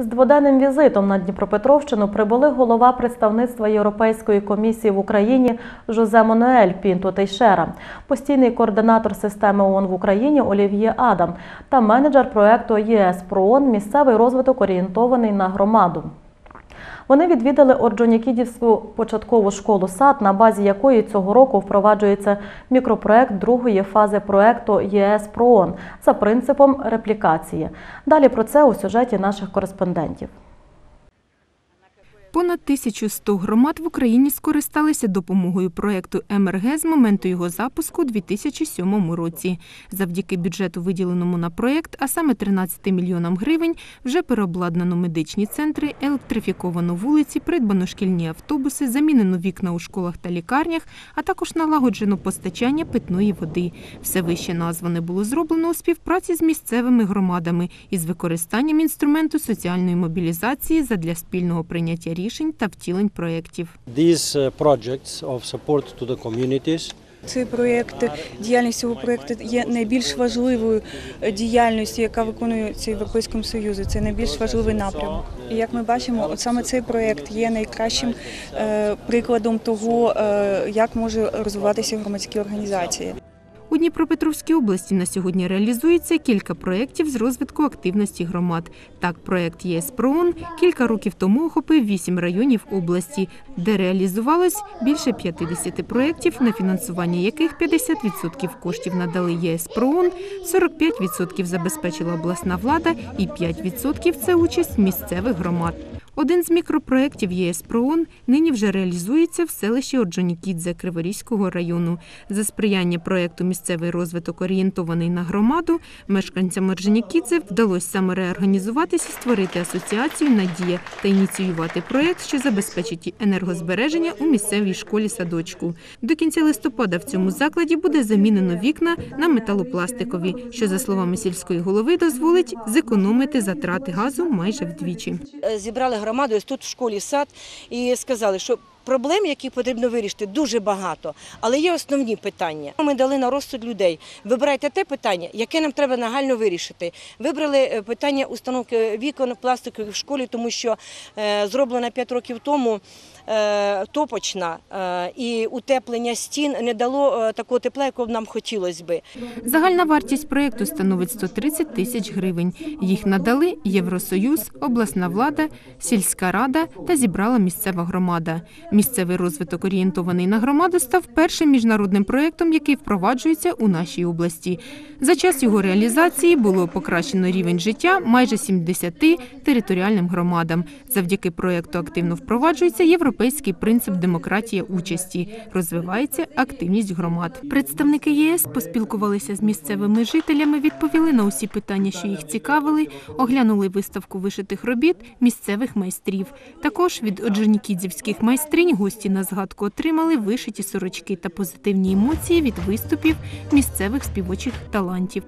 З дводенним візитом на Дніпропетровщину прибули голова представництва Європейської комісії в Україні Жозе Мануель Пінто Тейшера, постійний координатор системи ООН в Україні Олів'є Адам та менеджер проекту ЄС ПРООН місцевий розвиток орієнтований на громаду. Вони відвідали Орджонікідівську початкову школу сад, на базі якої цього року впроваджується мікропроект другої фази проекту ЄС ПРООН за принципом реплікації. Далі про це у сюжеті наших кореспондентів. Понад 1100 громад в Україні скористалися допомогою проєкту МРГ з моменту його запуску у 2007 році. Завдяки бюджету, виділеному на проєкт, а саме 13 мільйонам гривень, вже переобладнано медичні центри, електрифіковано вулиці, придбано шкільні автобуси, замінено вікна у школах та лікарнях, а також налагоджено постачання питної води. Все вище назване було зроблено у співпраці з місцевими громадами із використанням інструменту соціальної мобілізації задля спільного прийняття рішень та втілень проєктів. These projects of support to the communities Цей проєкт, діяльність цього проєкту є найбільш важливою е, діяльністю, яка виконується Європейським Союзом. Це найбільш важливий напрямок. І як ми бачимо, от саме цей проєкт є найкращим е, прикладом того, е, як може розвиватися громадські організації. У Дніпропетровській області на сьогодні реалізується кілька проєктів з розвитку активності громад. Так, проєкт ЄС ПРООН кілька років тому охопив вісім районів області, де реалізувалось більше 50 проєктів, на фінансування яких 50% коштів надали ЄС ПРООН, 45% забезпечила обласна влада і 5% – це участь місцевих громад. Один з мікропроєктів ЄС ПРООН нині вже реалізується в селищі Орджонікідзе Криворізького району. За сприяння проєкту «Місцевий розвиток орієнтований на громаду» мешканцям Орджонікідзе вдалося самореорганізуватися, створити асоціацію «Надія» та ініціювати проєкт, що забезпечить енергозбереження у місцевій школі-садочку. До кінця листопада в цьому закладі буде замінено вікна на металопластикові, що, за словами сільської голови, дозволить зекономити затрати газу майже вдвічі. Зібрали громаду ось тут в школі сад і сказали, що проблем, які потрібно вирішити, дуже багато, але є основні питання. Ми дали на розсуд людей. Вибирайте те питання, яке нам треба нагально вирішити. Вибрали е, питання установки вікон пластикових в школі, тому що е, зроблена 5 років тому. е, Топочна і утеплення стін не дало такого тепла, якого нам хотілося би. Загальна вартість проєкту становить 130 тисяч гривень. Їх надали Євросоюз, обласна влада, сільська рада та зібрала місцева громада. Місцевий розвиток орієнтований на громаду став першим міжнародним проєктом, який впроваджується у нашій області. За час його реалізації було покращено рівень життя майже 70 територіальним громадам. Завдяки проєкту активно впроваджується європейський принцип демократія участі, розвивається активність громад. Представники ЄС поспілкувалися з місцевими жителями, відповіли на усі питання, що їх цікавили, оглянули виставку вишитих робіт місцевих майстрів. Також від оджонікідзівських майстринь гості на згадку отримали вишиті сорочки та позитивні емоції від виступів місцевих співочих талантів.